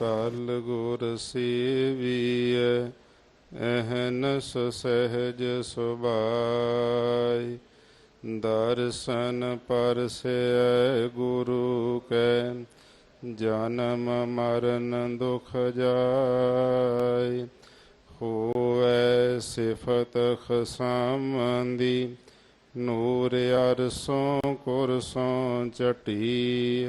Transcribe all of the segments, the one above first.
ਟਲ ਗੁਰ ਸੇਵੀਐ ਅਹਨਸ ਸਹਿਜ ਸੁਭਾਈ ਦਰਸ਼ਨ ਪਰਸੈ ਗੁਰੂ ਕੈ, ਜਨਮ ਮਰਨ ਦੁਖ ਜਾਈ ਹੋਵੈ ਸਿਫਤ ਖਸਮੰਦੀ, ਨੂਰ ਅਰਸੋਂ ਕੁਰਸੋਂ ਚਟੀ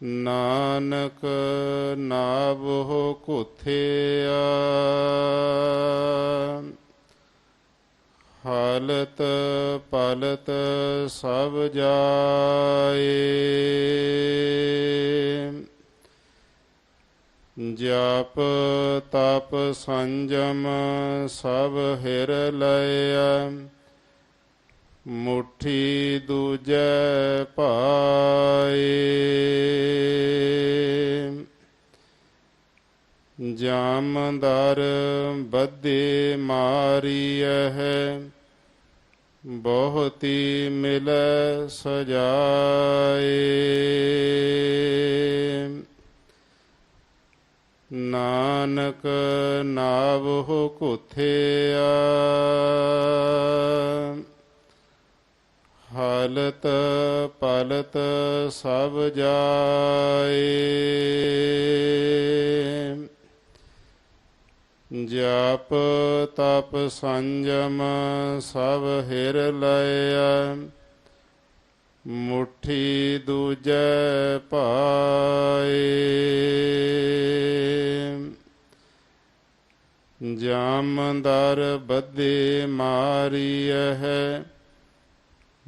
ਨਾਨਕ ਨਾਵੋ ਕੁਥਿਆ ਹਾਲਤ ਪਲਤ ਸਭ ਜਾਏ ਜਪ ਤਪ ਸੰਜਮ ਸਭ ਹਿਰ ਲਿਆ ਮੁਠੀ ਦੂਜੈ ਪਾਏ ਜਾਮਦਰ ਬੱਦੇ ਮਾਰੀਐ ਬਹੁਤੀ ਮਿਲੈ ਸਜਾਏ। ਨਾਨਕ ਨਾਵਹੁ ਕੁਥਿਆ ਹਾਲਤ ਪਲਤ ਸਭ ਜਾਏ। ਜਪ ਤਪ ਸੰਜਮ ਸਭ ਹਿਰ ਲਿਆ ਮੁਠੀ ਦੂਜੈ ਪਾਏ। ਜਾਮਦਰ ਬੱਦੇ ਮਾਰੀਐ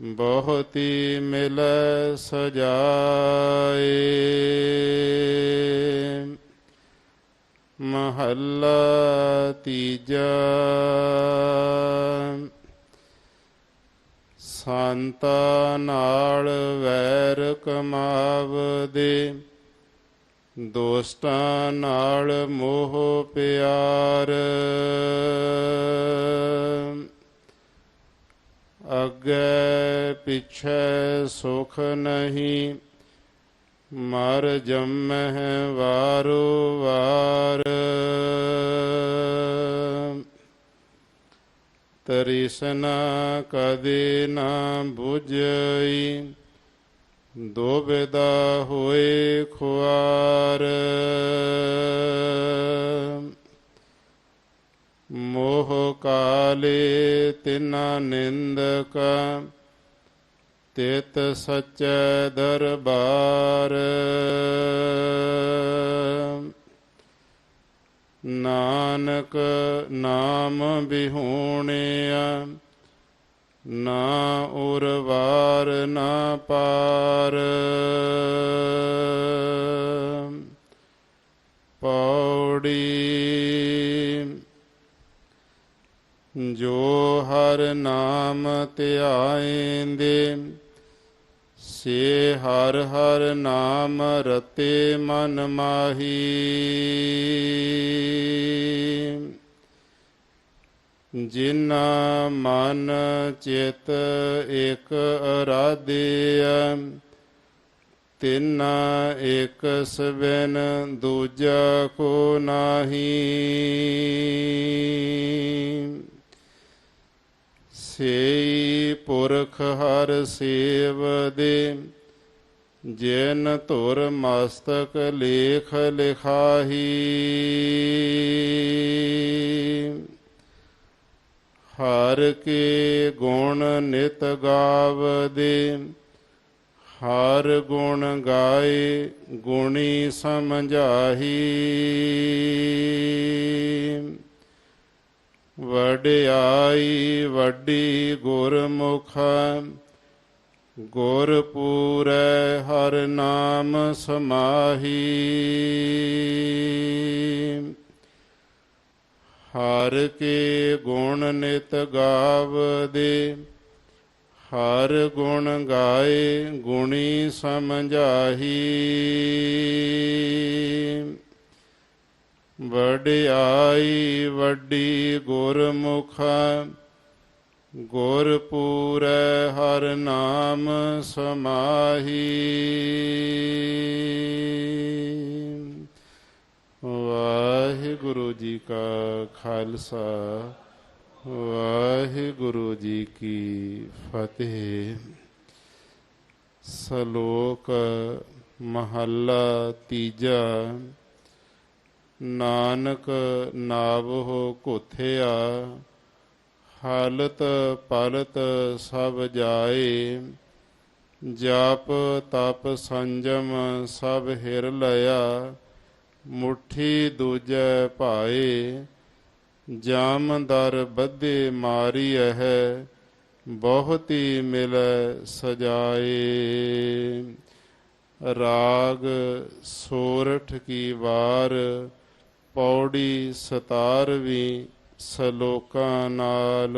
ਬਹੁਤੀ ਮਿਲੈ ਸਜਾਏ। ਮਹੱਲਾ ਤੀਜਾ। ਸੰਤਾ ਨਾਲ ਵੈਰ ਕਮਾਵਦੇ ਦੋਸਤਾਂ ਨਾਲ ਮੋਹ ਪਿਆਰ। ਅੱਗੇ ਪਿਛੈ ਸੁਖ ਨਹੀਂ ਮਰ ਜੰਮਹਿ ਵਾਰੋ ਵਾਰ। ਤ੍ਰਿਸ਼ਨਾ ਕਦੇ ਨਾ 부ਝਈ ਦੋਬਿਦਾ ਹੋਏ ਖੁਆਰ। ਮੋਹ ਕਾਲੇ ਤਿਨਾ ਨਿੰਦਕ ਤਿਤ ਸਚੈ ਦਰਬਾਰ। ਨਾਨਕ ਨਾਮ ਬਿਹੂਣਿਆ, ਨਾ ਉਰਵਾਰ ਨਾ ਪਾਰ। ਪੌੜੀ ਜੋ ਹਰ ਨਾਮ ਧਿਆਇਂਦੇ ਸੇ ਹਰ ਹਰ ਨਾਮ ਰਤੇ ਮਨ ਮਾਹੀ। ਜਿਨਾ ਮਨ ਚਿਤ ਇਕ ਅਰਾਧਿਆ ਤਿਨਾ ਇਕ ਸਵਨ ਦੂਜਾ ਕੋ ਨਾਹੀ। ਸੇਈ ਪੁਰਖ ਹਰ ਸੇਵ ਦੇ। ਜਿਨ ਧੁਰ ਮਸਤਕ ਲੇਖ ਲਿਖਾਹੀ। ਹਰ ਕੇ ਗੁਣ ਨਿਤ ਗਾਵਦੇ ਹਰ ਗੁਣ ਗਾਏ ਗੁਣੀ ਸਮਝਾਹੀ। ਵਡਿਆਈ ਵੱਡੀ ਗੁਰਮੁਖ, ਗੁਰ ਪੂਰੈ ਹਰ ਨਾਮ ਸਮਾਹੀ। ਹਰ ਕੇ ਗੁਣ ਨਿਤ ਗਾਵਦੇ, ਹਰ ਗੁਣ ਗਾਏ ਗੁਣੀ ਸਮਝਾਹੀ। ਵਡਿਆਈ ਵੱਡੀ ਗੁਰਮੁਖ, ਗੁਰ ਪੂਰੈ ਹਰ ਨਾਮ ਸਮਾਹੀ। ਵਾਹਿਗੁਰੂ ਜੀ ਕਾ ਖਾਲਸਾ, ਵਾਹਿਗੁਰੂ ਜੀ ਕੀ ਫਤਿਹ। ਸ਼ਲੋਕ ਮਹੱਲਾ ਤੀਜਾ। ਨਾਨਕ ਨਾਵਹੁ ਘੁਥਿਆ, ਹਾਲਤ ਪਲਤ ਸਭ ਜਾਏ, ਜਪ ਤਪ ਸੰਜਮ ਸਭ ਹਿਰ ਲਿਆ ਮੁਠੀ ਦੂਜੈ ਭਾਏ ਜਾਮਦਰ ਬੱਧੇ ਮਾਰੀ ਹੈ ਬਹੁਤੀ ਮਿਲੈ ਸਜਾਏ। ਰਾਗ ਸੋਰਠ ਕੀ ਵਾਰ ਪੌੜੀ ਸਤਾਰਵੀਂ ਸਲੋਕਾਂ ਨਾਲ।